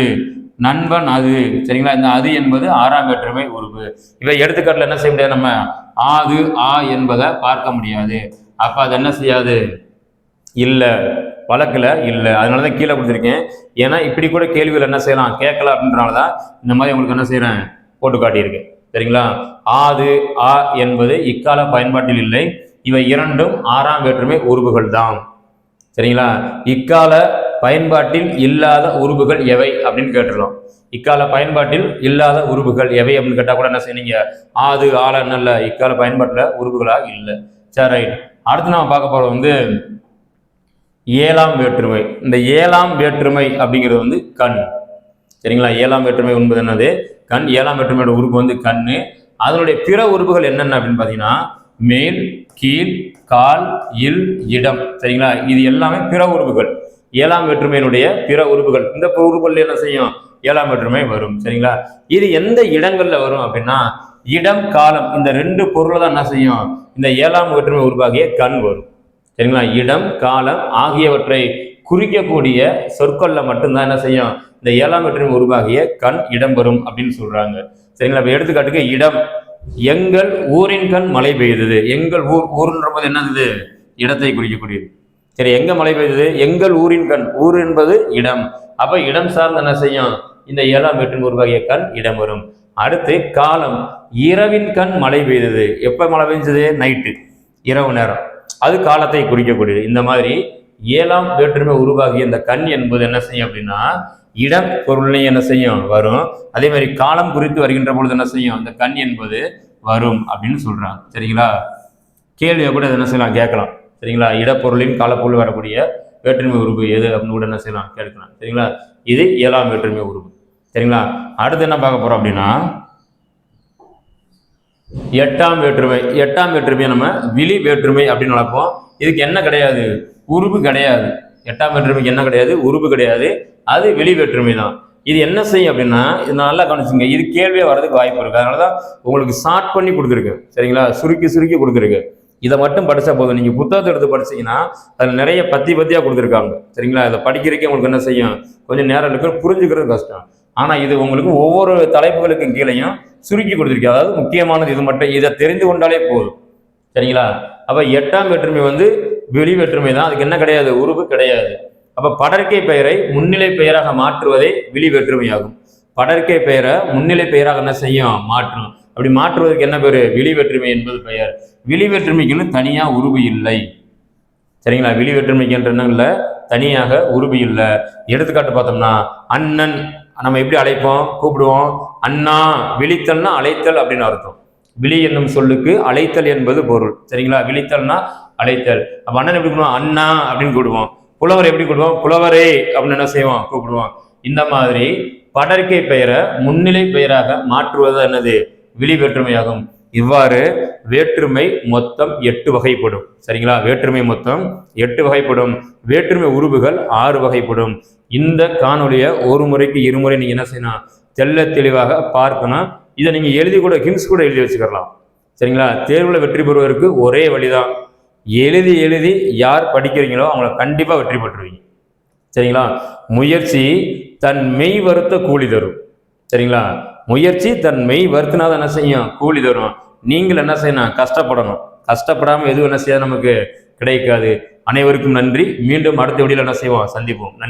[SPEAKER 1] நண்பன் அது சரிங்களா? இந்த அது என்பது ஆறாம் வேற்றுமை உருவு இவை எடுத்துக்காட்டில் என்ன செய்ய முடியாது நம்ம? ஆது ஆ என்பதை பார்க்க முடியாது. அப்போ அது என்ன செய்யாது? இல்லை. வழக்கில் இல்லை. அதனால தான் கீழே கொடுத்துருக்கேன். ஏன்னா இப்படி கூட கேள்விகள் என்ன செய்யலாம்? கேட்கலாம் அப்படின்றனால தான் இந்த மாதிரி உங்களுக்கு என்ன செய்கிறேன் போட்டு காட்டியிருக்கேன். சரிங்களா? ஆது ஆ என்பது இக்கால பயன்பாட்டில் இல்லை. இவை இரண்டும் ஆறாம் வேற்றுமை உருவுகள் தான் சரிங்களா? இக்கால பயன்பாட்டில் இல்லாத உறுப்புகள் எவை அப்படின்னு கேட்டுடலாம். இக்கால பயன்பாட்டில் இல்லாத உருவுகள் எவை அப்படின்னு கேட்டால் கூட என்ன செய்யுங்க ஆது ஆல நல்ல இக்கால பயன்பாட்டில் உருவுகளாக இல்லை. சரி ரைட். அடுத்து நம்ம பார்க்க போகிறது வந்து ஏழாம் வேற்றுமை. இந்த ஏழாம் வேற்றுமை அப்படிங்கிறது வந்து கண். சரிங்களா? ஏழாம் வேற்றுமை என்பது என்னது? கண் ஏழாம் வெற்றுமையோட உறுப்பு வந்து கண் அதனுடைய பிற உறுப்புகள் என்னென்ன அப்படின்னு பார்த்தீங்கன்னா மேல் கீழ் கால் இல் இடம். சரிங்களா? இது எல்லாமே பிற உறுப்புகள். ஏழாம் வேற்றுமையினுடைய பிற உறுப்புகள். இந்த பிற உறுப்புகள் என்ன செய்யும்? ஏழாம் வேற்றுமை வரும். சரிங்களா? இது எந்த இடங்கள்ல வரும் அப்படின்னா இடம் காலம் இந்த ரெண்டு பொருளை தான் என்ன செய்யும்? இந்த ஏழாம் வேற்றுமை உருவாகிய கண் வரும். சரிங்களா? இடம் காலம் ஆகியவற்றை குறிக்கக்கூடிய சொற்களில் மட்டும்தான் என்ன செய்யும்? இந்த ஏழாம் வெற்றின் உருவாகிய கண் இடம்பெறும் அப்படின்னு சொல்றாங்க. சரிங்களா? இப்ப எடுத்துக்காட்டுக்கு இடம். எங்கள் ஊரின் கண் மழை பெய்தது. எங்கள் ஊர் ஊர்ன்ற போது என்னது? இடத்தை குறிக்கக்கூடியது. சரி எங்க மழை பெய்தது? எங்கள் ஊரின் கண். ஊர் என்பது இடம். அப்ப இடம் சார்ந்து என்ன செய்யும்? இந்த ஏழாம் வெற்றின் உருவாகிய கண் இடம் வரும் அடுத்து காலம். இரவின் கண் மழை பெய்தது. எப்ப மழை பெஞ்சது? நைட்டு. இரவு நேரம். அது காலத்தை குறிக்கக்கூடியது. இந்த மாதிரி ஏழாம் வேற்றுமை உருவாகிய இந்த கண் என்பது என்ன செய்யும் அப்படின்னா இடம் பொருளை என்ன செய்யும்? வரும். அதே மாதிரி காலம் குறித்து வருகின்ற பொழுது என்ன செய்யும்? அந்த கண் என்பது வரும் அப்படின்னு சொல்றாங்க. சரிங்களா? கேள்வியை கூட என்ன செய்யலாம்? கேட்கலாம். சரிங்களா? இடப்பொருளின் காலப்பொருள் வரக்கூடிய வேற்றுமை உருவு எது அப்படின்னு கூட என்ன செய்யலாம்? கேட்கலாம். சரிங்களா? இது ஏழாம் வேற்றுமை உருவு சரிங்களா? அடுத்து என்ன பார்க்க போறோம் அப்படின்னா எட்டாம் வேற்றுமை. எட்டாம் வேற்றுமையை நம்ம விழி வேற்றுமை அப்படின்னு நடப்போம் இதுக்கு என்ன கிடையாது? உருவு கிடையாது. எட்டாம் வேற்றுமைக்கு என்ன கிடையாது உருவு கிடையாது. அது வெளி வேற்றுமை தான். இது என்ன செய்யும் அப்படின்னா இது நல்லா கவனிச்சுங்க இது கேள்வியே வர்றதுக்கு வாய்ப்பு இருக்குது அதனால தான் உங்களுக்கு ஷார்ட் பண்ணி கொடுத்துருக்கு. சரிங்களா? சுருக்கி சுருக்கி கொடுத்துருக்கு. இதை மட்டும் படித்தா போதும். நீங்கள் புத்தகத்தை எடுத்து படிச்சீங்கன்னா அதில் நிறைய பத்தி பத்தியாக கொடுத்துருக்காங்க. சரிங்களா? இதை படிக்கிறதுக்கே உங்களுக்கு என்ன செய்யும்? கொஞ்சம் நேரம் இருக்கு புரிஞ்சுக்கிறது கஷ்டம். ஆனால் இது உங்களுக்கு ஒவ்வொரு தலைப்புகளுக்கும் கீழேயும் சுருக்கி கொடுத்துருக்கு. அதாவது முக்கியமானது இது மட்டும். இதை தெரிந்து கொண்டாலே போதும். சரிங்களா? அப்போ எட்டாம் வேற்றுமை வந்து வெளி வேற்றுமை தான் அதுக்கு என்ன கிடையாது? உருவு கிடையாது. அப்போ படற்கை பெயரை முன்னிலை பெயராக மாற்றுவதே வெளி வேற்றுமையாகும் படற்கை பெயரை முன்னிலை பெயராக என்ன செய்யும்? மாற்றும் அப்படி மாற்றுவதற்கு என்ன பேர்? வெளி வேற்றுமை என்பது பெயர். வெளி வேற்றுமைக்குன்னு தனியாக உருவு இல்லை. சரிங்களா? வெளி வேற்றுமைக்குன்ற இல்லை தனியாக உருவு இல்லை. எடுத்துக்காட்டு பார்த்தோம்னா அண்ணன் நம்ம எப்படி அழைப்போம்? கூப்பிடுவோம். அண்ணா விழித்தல்னா அழைத்தல் அப்படின்னு அர்த்தம். விழி என்னும் சொல்லுக்கு அழைத்தல் என்பது பொருள். சரிங்களா? விழித்தல்னா அழைத்தல். அப்ப அண்ணன் எப்படி கூடுவோம் அண்ணா அப்படின்னு கூப்பிடுவோம். புலவர் எப்படி கூப்பிடுவோம் புலவரே அப்படின்னு என்ன செய்வோம் கூப்பிடுவோம் இந்த மாதிரி படற்கை பெயரை முன்னிலை பெயராக மாற்றுவது என்னது? விழி வேற்றுமையாகும். இவ்வாறு வேற்றுமை மொத்தம் எட்டு வகைப்படும். சரிங்களா? வேற்றுமை மொத்தம் எட்டு வகைப்படும். வேற்றுமை உருவுகள் ஆறு வகைப்படும். இந்த காணொலியை ஒரு முறைக்கு இருமுறை நீங்க என்ன செய்யணும்? தெள்ள தெளிவாக பார்க்கணும். இதை நீங்க எழுதி கூட ஹிம்ஸ் கூட எழுதி வச்சுக்கலாம் சரிங்களா? தேர்வில் வெற்றி பெறுவதற்கு ஒரே வழிதான். எழுதி எழுதி யார் படிக்கிறீங்களோ அவங்கள கண்டிப்பாக வெற்றி பெற்றுவீங்க சரிங்களா? முயற்சி தன் மெய் வருத்த கூலி தரும். சரிங்களா? முயற்சி தன் மெய் வருத்தினா என்ன செய்யும்? கூலி தரும். நீங்கள் என்ன செய்யணும்? கஷ்டப்படணும். கஷ்டப்படாமல் எதுவும் என்ன செய்யாது? நமக்கு கிடைக்காது. அனைவருக்கும் நன்றி. மீண்டும் அடுத்த வீடியோல என்ன செய்வோம்? சந்திப்போம். நன்றி.